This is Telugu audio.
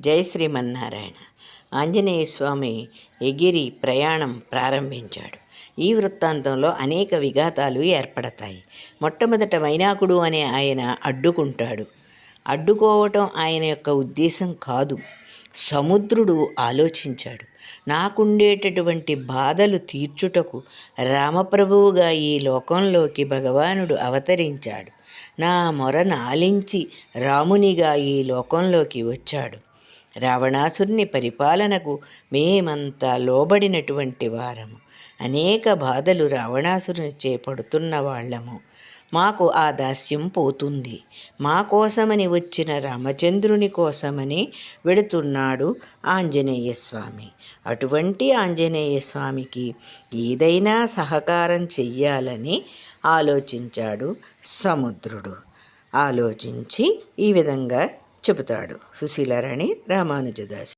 జై శ్రీమన్నారాయణ. ఆంజనేయ స్వామి ఎగిరి ప్రయాణం ప్రారంభించాడు. ఈ వృత్తాంతంలో అనేక విఘాతాలు ఏర్పడతాయి. మొట్టమొదట వైనాకుడు అనే ఆయన అడ్డుకుంటాడు. అడ్డుకోవటం ఆయన యొక్క ఉద్దేశం కాదు. సముద్రుడు ఆలోచించాడు. నాకుండేటటువంటి బాధలు తీర్చుటకు రామప్రభువుగా ఈ లోకంలోకి భగవానుడు అవతరించాడు. నా మొర ఆలించి రామునిగా ఈ లోకంలోకి వచ్చాడు. రావణాసురుని పరిపాలనకు మేమంతా లోబడినటువంటి వారము. అనేక బాధలు రావణాసురుని చేపడుతున్న వాళ్ళము. మాకు ఆ దాస్యం పోతుంది. మా కోసమని వచ్చిన రామచంద్రుని కోసమని వెడుతున్నాడు ఆంజనేయ స్వామి. అటువంటి ఆంజనేయ స్వామికి ఏదైనా సహకారం చెయ్యాలని ఆలోచించాడు సముద్రుడు. ఆలోచించి ఈ విధంగా చెబుతాడు సుశీలారాణి రామానుజదాసి.